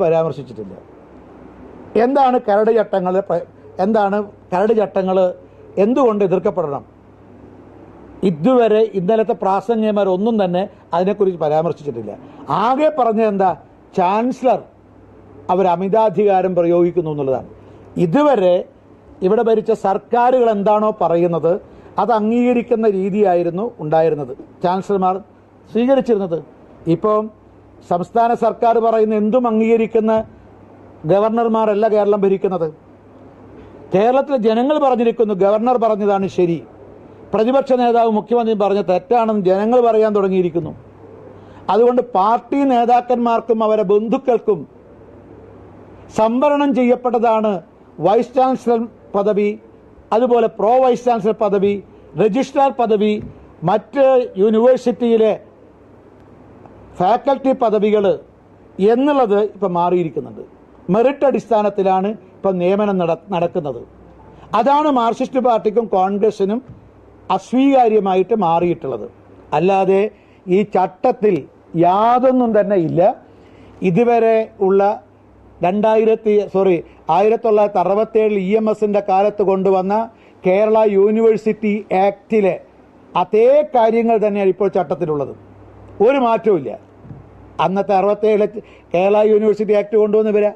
പരാമർശിച്ചിട്ടില്ല. എന്താണ് കരട് ചട്ടങ്ങൾ എന്താണ് കരട് ചട്ടങ്ങൾ എന്തുകൊണ്ട് എതിർക്കപ്പെടണം? ഇതുവരെ ഇന്നലത്തെ പ്രാസംഗികമാർ ഒന്നും തന്നെ അതിനെക്കുറിച്ച് പരാമർശിച്ചിട്ടില്ല. ആകെ പറഞ്ഞത് എന്താ? ചാൻസലർ അവർ അമിതാധികാരം പ്രയോഗിക്കുന്നു എന്നുള്ളതാണ്. ഇതുവരെ ഇവിടെ ഭരിച്ച സർക്കാരുകൾ എന്താണോ പറയുന്നത് അത് അംഗീകരിക്കുന്ന രീതിയായിരുന്നു ഉണ്ടായിരുന്നത്. ചാൻസലർമാർ സ്വീകരിച്ചിരുന്നത്. ഇപ്പം സംസ്ഥാന സർക്കാർ പറയുന്ന എന്തും അംഗീകരിക്കുന്ന ഗവർണർമാരല്ല കേരളം ഭരിക്കുന്നത്. കേരളത്തിലെ ജനങ്ങൾ പറഞ്ഞിരിക്കുന്നു ഗവർണർ പറഞ്ഞതാണ് ശരി. പ്രതിപക്ഷ നേതാവ് മുഖ്യമന്ത്രി പറഞ്ഞ തെറ്റാണെന്ന് ജനങ്ങൾ പറയാൻ തുടങ്ങിയിരിക്കുന്നു. അതുകൊണ്ട് പാർട്ടി നേതാക്കന്മാർക്കും അവരെ ബന്ധുക്കൾക്കും സംവരണം ചെയ്യപ്പെട്ടതാണ് വൈസ് ചാൻസലർ പദവി അതുപോലെ പ്രോ വൈസ് ചാൻസലർ പദവി രജിസ്ട്രാർ പദവി മറ്റ് യൂണിവേഴ്സിറ്റിയിലെ ഫാക്കൽറ്റി പദവികൾ എന്നുള്ളത് ഇപ്പം മാറിയിരിക്കുന്നുണ്ട്. മെറിറ്റ് അടിസ്ഥാനത്തിലാണ് ഇപ്പം നിയമനം നട നടക്കുന്നത്. അതാണ് മാർക്സിസ്റ്റ് പാർട്ടിക്കും കോൺഗ്രസിനും അസ്വീകാര്യമായിട്ട് മാറിയിട്ടുള്ളത്. അല്ലാതെ ഈ ചട്ടത്തിൽ യാതൊന്നും തന്നെ ഇല്ല. ഇതുവരെ ഉള്ള രണ്ടായിരത്തി സോറി ആയിരത്തി തൊള്ളായിരത്തി അറുപത്തേഴിൽ ഇ എം എസിന്റെ കാലത്ത് കൊണ്ടുവന്ന കേരള യൂണിവേഴ്സിറ്റി ആക്റ്റിലെ അതേ കാര്യങ്ങൾ തന്നെയാണ് ഇപ്പോൾ ചട്ടത്തിലുള്ളത്. ഒരു മാറ്റവും അന്നത്തെ അറുപത്തേഴിലെ കേരള യൂണിവേഴ്സിറ്റി ആക്ട് കൊണ്ടുവന്ന് വരാ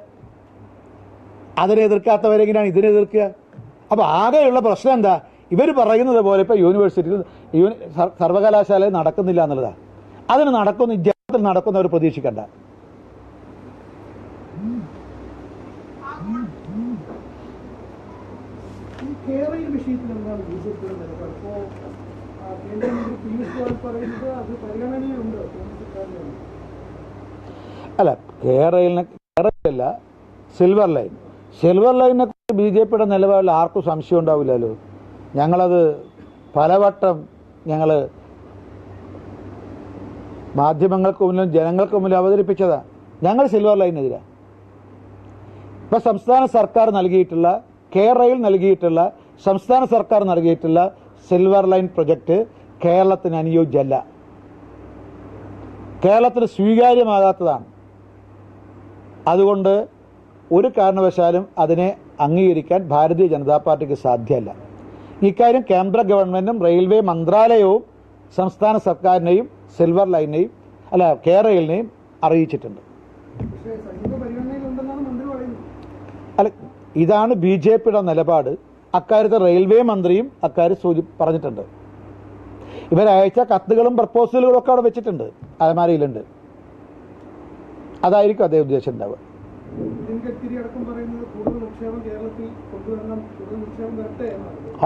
അതിനെ എതിർക്കാത്തവരെങ്ങനെയാണ് ഇതിനെ എതിർക്കുക? അപ്പോൾ ആകെയുള്ള പ്രശ്നം എന്താ? ഇവർ പറയുന്നത് പോലെ ഇപ്പോൾ യൂണിവേഴ്സിറ്റി യൂണി സർ- സർവകലാശാലയിൽ നടക്കുന്നില്ല എന്നുള്ളതാണ് അതിന് നടക്കുന്ന ഇജാത്തിൽ നടക്കുന്നവർ പ്രതീക്ഷിക്കണ്ട. വിഷയത്തിൽ എന്താണ് പറയുന്നത് അത് അല്ല കേരളിനെ കേരളല്ല സിൽവർ ലൈൻ സിൽവർ ലൈനെ കുറിച്ച് ബി ജെ പിയുടെ നിലപാടിൽ ആർക്കും സംശയം ഉണ്ടാവില്ലല്ലോ. ഞങ്ങളത് പലവട്ടം ഞങ്ങൾ മാധ്യമങ്ങൾക്ക് മുന്നിലും ജനങ്ങൾക്ക് മുന്നിലും അവതരിപ്പിച്ചതാണ് ഞങ്ങൾ സിൽവർ ലൈനെതിരാ ഇപ്പൊ സംസ്ഥാന സർക്കാർ നൽകിയിട്ടുള്ള കേരളയിൽ നൽകിയിട്ടുള്ള സംസ്ഥാന സർക്കാർ നൽകിയിട്ടുള്ള സിൽവർ ലൈൻ പ്രൊജക്ട് കേരളത്തിന് അനുയോജ്യമല്ല. കേരളത്തിന് സ്വീകാര്യമാകാത്തതാണ്. അതുകൊണ്ട് ഒരു കാരണവശാലും അതിനെ അംഗീകരിക്കാൻ ഭാരതീയ ജനതാ പാർട്ടിക്ക് സാധ്യമല്ല ഇക്കാര്യം കേന്ദ്ര ഗവൺമെന്റും റെയിൽവേ മന്ത്രാലയവും സംസ്ഥാന സർക്കാരിനെയും സിൽവർ ലൈനെയും അല്ല അറിയിച്ചിട്ടുണ്ട്. പരിഗണനയിലുണ്ടെന്നാണ് മന്ത്രി പറയുന്നത്. അല്ല ഇതാണ് ബി ജെ പിയുടെ നിലപാട്. അക്കാര്യത്തെ റെയിൽവേ മന്ത്രിയും അക്കാര്യം സൂചി പറഞ്ഞിട്ടുണ്ട്. ഇവരയച്ച കത്തുകളും പ്രപ്പോസലുകളും ഒക്കെ അവിടെ വെച്ചിട്ടുണ്ട്. അലമാരയിലുണ്ട്. കൂടുതൽ നിക്ഷേപം ഉദ്ദേശം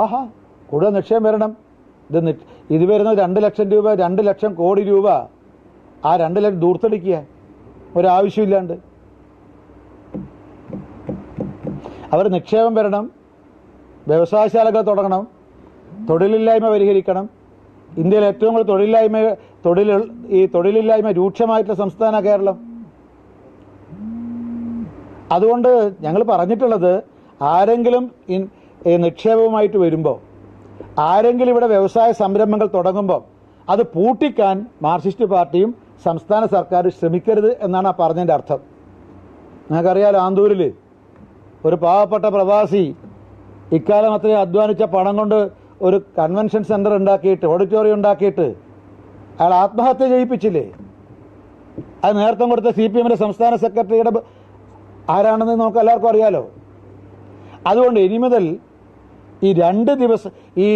ആഹാ കൂടുതൽ നിക്ഷേപം വരണം. ഇത് ഇത് വരുന്ന രണ്ട് ലക്ഷം രൂപ രണ്ട് ലക്ഷം കോടി രൂപ. ആ രണ്ട് ലക്ഷം ദൂർത്തടിക്കുക. ഒരാവശ്യമില്ലാണ്ട്. അവർ നിക്ഷേപം വരണം. വ്യവസായശാലകൾ തുടങ്ങണം. തൊഴിലില്ലായ്മ പരിഹരിക്കണം. ഇന്ത്യയിൽ ഏറ്റവും കൂടുതൽ തൊഴിലില്ലായ്മ തൊഴിൽ ഈ തൊഴിലില്ലായ്മ രൂക്ഷമായിട്ടുള്ള സംസ്ഥാന കേരളം. അതുകൊണ്ട് ഞങ്ങൾ പറഞ്ഞിട്ടുള്ളത് ആരെങ്കിലും നിക്ഷേപവുമായിട്ട് വരുമ്പോൾ ആരെങ്കിലും ഇവിടെ വ്യവസായ സംരംഭങ്ങൾ തുടങ്ങുമ്പോൾ അത് പൂട്ടിക്കാൻ മാർക്സിസ്റ്റ് പാർട്ടിയും സംസ്ഥാന സർക്കാർ ശ്രമിക്കരുത് എന്നാണ് ആ പറഞ്ഞതിന്റെ അർത്ഥം. നിങ്ങൾക്കറിയാലോ ആന്തൂരിൽ ഒരു പാവപ്പെട്ട പ്രവാസി ഇക്കാലം അത്രയും അധ്വാനിച്ച പണം കൊണ്ട് ഒരു കൺവെൻഷൻ സെന്റർ ഉണ്ടാക്കിയിട്ട് ഓഡിറ്റോറിയം ഉണ്ടാക്കിയിട്ട് അയാൾ ആത്മഹത്യ ചെയ്യിപ്പിച്ചില്ലേ? അത് നേരത്തെ കൊടുത്ത സി പി എമ്മിന്റെ സംസ്ഥാന സെക്രട്ടറിയുടെ ആരാണെന്ന് നമുക്ക് എല്ലാവർക്കും അറിയാലോ? അതുകൊണ്ട് ഇനി മുതൽ ഈ രണ്ട് ദിവസം ഈ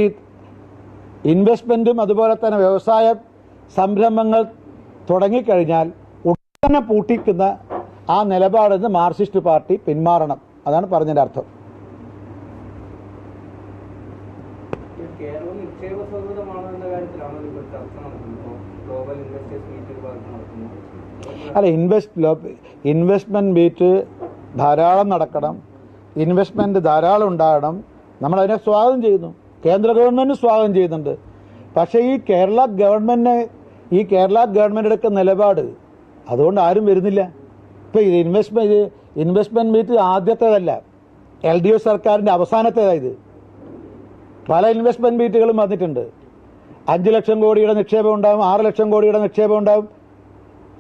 ഇൻവെസ്റ്റ്മെന്റും അതുപോലെ തന്നെ വ്യവസായ സംരംഭങ്ങൾ തുടങ്ങിക്കഴിഞ്ഞാൽ ഉടനെ പൂട്ടിക്കുന്ന ആ നിലപാടിൽ നിന്ന് മാർക്സിസ്റ്റ് പാർട്ടി പിന്മാറണം. അതാണ് പറഞ്ഞതിന്റെ അർത്ഥം. അല്ല ഇൻവെസ്റ്റ് ഇൻവെസ്റ്റ്മെന്റ് മീറ്റ് ധാരാളം നടക്കണം. ഇൻവെസ്റ്റ്മെന്റ് ധാരാളം ഉണ്ടാകണം. നമ്മളതിനെ സ്വാഗതം ചെയ്യുന്നു. കേന്ദ്ര ഗവൺമെന്റ് സ്വാഗതം ചെയ്യുന്നുണ്ട്. പക്ഷേ ഈ കേരള ഗവൺമെന്റിനെ ഈ കേരള ഗവൺമെന്റ് എടുക്കുന്ന നിലപാട് അതുകൊണ്ട് ആരും വരുന്നില്ല. ഇപ്പോൾ ഇത് ഇൻവെസ്റ്റ്മെന്റ് ഇൻവെസ്റ്റ്മെന്റ് മീറ്റ് ആദ്യത്തേതല്ല. എൽ ഡി എഫ് സർക്കാരിന്റെ അവസാനത്തേതായത് പല ഇൻവെസ്റ്റ്മെന്റ് മീറ്റുകളും വന്നിട്ടുണ്ട്. അഞ്ച് ലക്ഷം കോടിയുടെ നിക്ഷേപം ഉണ്ടാകും ആറ് ലക്ഷം കോടിയുടെ നിക്ഷേപം ഉണ്ടാകും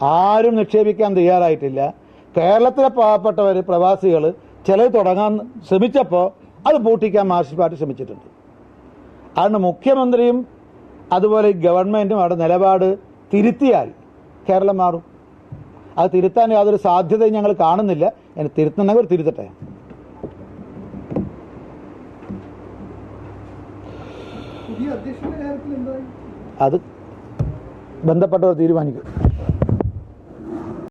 ആരും നിക്ഷേപിക്കാൻ തയ്യാറായിട്ടില്ല. കേരളത്തിലെ പാവപ്പെട്ടവർ പ്രവാസികൾ ചിലത് തുടങ്ങാൻ ശ്രമിച്ചപ്പോൾ അത് പൂട്ടിക്കാൻ മാർക്സിസ്റ്റ് പാർട്ടി ശ്രമിച്ചിട്ടുണ്ട്. അതുകൊണ്ട് മുഖ്യമന്ത്രിയും അതുപോലെ ഗവൺമെന്റും അവിടെ നിലപാട് തിരുത്തിയാൽ കേരളം മാറും. അത് തിരുത്താൻ യാതൊരു സാധ്യതയും ഞങ്ങൾ കാണുന്നില്ല. എന്നെ തിരുത്തണമെങ്കിൽ ഒരു തിരുത്തട്ടെ. അത് ബന്ധപ്പെട്ടവർ തീരുമാനിക്കും.